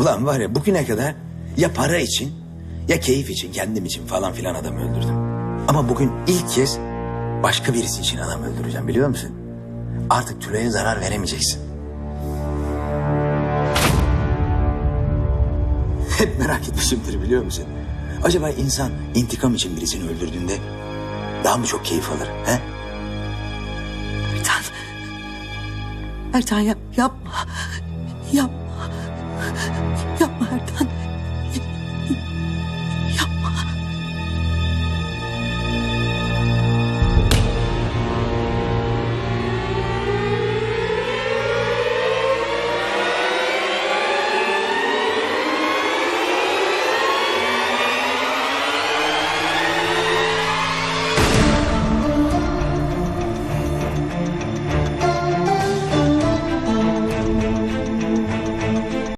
Ulan var ya bugüne kadar ya para için ya keyif için kendim için falan filan adam öldürdüm. Ama bugün ilk kez başka birisi için adam öldüreceğim biliyor musun? Artık Tülay'a zarar veremeyeceksin. Hep merak etmişimdir biliyor musun? Acaba insan intikam için birisini öldürdüğünde daha mı çok keyif alır? He? Ertan. Ertan yap, yapma. Yapma.